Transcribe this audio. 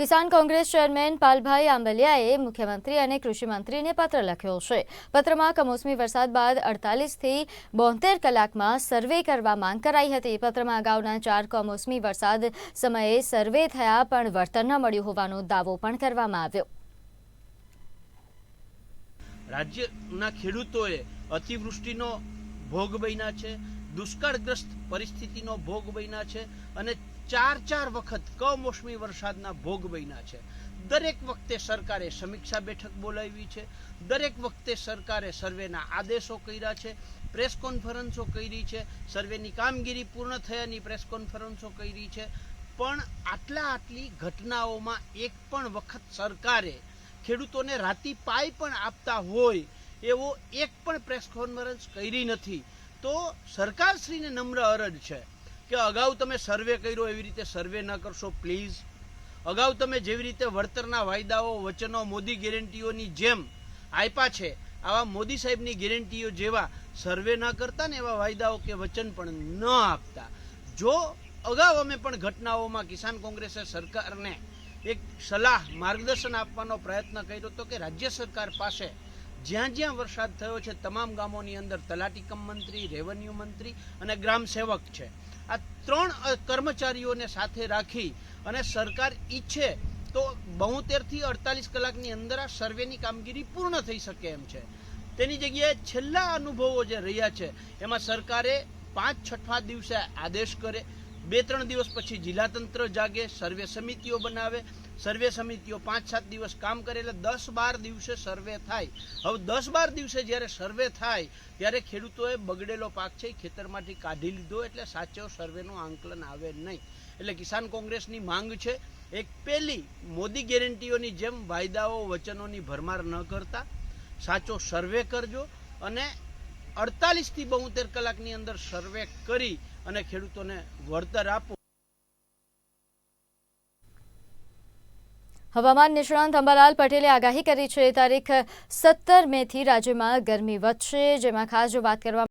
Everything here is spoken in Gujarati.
કિસાન કોંગ્રેસ ચેરમેન પાલભાઈ આંબલિયાએ મુખ્યમંત્રી અને કૃષિમંત્રીને પત્ર લખ્યો છે. પત્રમાં કમોસમી વરસાદ બાદ અડતાલીસથી બોતેર કલાકમાં સર્વે કરવા માંગ કરાઈ હતી. પત્રમાં અગાઉના ચાર કમોસમી વરસાદ સમયે સર્વે થયા પણ વળતર ન મળ્યું હોવાનો દાવો પણ કરવામાં આવ્યો. રાજ્યના ખેડૂતોએ અતિવૃષ્ટિનો ભોગ બન્યા છે. દુષ્કાળગ્રસ્ત પરિસ્થિતિનો ભોગ બન્યા છે અને ચાર ચાર વખત કમોસમી વરસાદના ભોગ બન્યા છે. દરેક વખતે સરકારે સમીક્ષા બેઠક બોલાવી છે. દરેક વખતે સરકારે સર્વેના આદેશો કર્યા છે. પ્રેસ કોન્ફરન્સો કરી છે. સર્વેની કામગીરી પૂર્ણ થયાની પ્રેસ કોન્ફરન્સો કરી છે. પણ આટલા આટલી ઘટનાઓમાં એક પણ વખત સરકારે ખેડૂતોને રાતી પાય પણ આપતા હોય એવો એક પણ પ્રેસ કોન્ફરન્સ કરી નથી. તો સરકારશ્રીને નમ્ર અરજ છે કે અગાઉ તમે સર્વે કર્યો એવી રીતે સર્વે ન કરશો પ્લીઝ અગાઉ તમે જેવી રીતે વળતરના વાયદાઓ, વચનો, મોદી ગેરંટીઓની જેમ આપ્યા છે, આવા મોદી સાહેબની ગેરંટીઓ જેવા સર્વે ન કરતા ને એવા વાયદાઓ કે વચન પણ ન આપતા. જો અગાઉ અમે પણ ઘટનાઓમાં કિસાન કોંગ્રેસે સરકારને એક સલાહ, માર્ગદર્શન આપવાનો પ્રયત્ન કર્યો હતો કે રાજ્ય સરકાર પાસે જ્યાં જ્યાં વરસાદ થયો છે, તમામ ગામોની અંદર તલાટી કમ મંત્રી, રેવન્યુ મંત્રી અને ગ્રામ સેવક છે. આ ત્રણ કર્મચારીઓને સાથે રાખી અને સરકાર ઈચ્છે તો બોતેરથી અડતાલીસ કલાકની અંદર આ સર્વેની કામગીરી પૂર્ણ થઈ શકે એમ છે. તેની જગ્યાએ છેલ્લા અનુભવો જે રહ્યા છે, એમાં સરકારે પાંચ છઠ્ઠા દિવસે આદેશ કરે બે ત્રણ દિવસ પછી જિલ્લા તંત્ર જાગે, સર્વે સમિતિઓ બનાવે, સર્વે સમિતિઓ પાંચ સાત દિવસ કામ કરે એટલે દસ બાર દિવસે સર્વે થાય. હવે દસ બાર દિવસે જ્યારે સર્વે થાય, ત્યારે ખેડૂતોએ બગડેલો પાક છે એ ખેતરમાંથી કાઢી લીધો એટલે સાચો સર્વેનું આંકલન આવે નહીં. એટલે કિસાન કોંગ્રેસની માંગ છે, એક પહેલી મોદી ગેરંટીઓની જેમ વાયદાઓ વચનોની ભરમાર ન કરતા, સાચો સર્વે કરજો અને અડતાલીસથી બોતેર કલાકની અંદર સર્વે કરી અને ખેડૂતોને વળતર આપો. હવામાન નિષ્ણાંત અંબાલાલ પટેલે આગાહી કરી છે, તારીખ સત્તર મેથી રાજ્યમાં ગરમી વધશે, જેમાં ખાસ જો વાત કરવામાં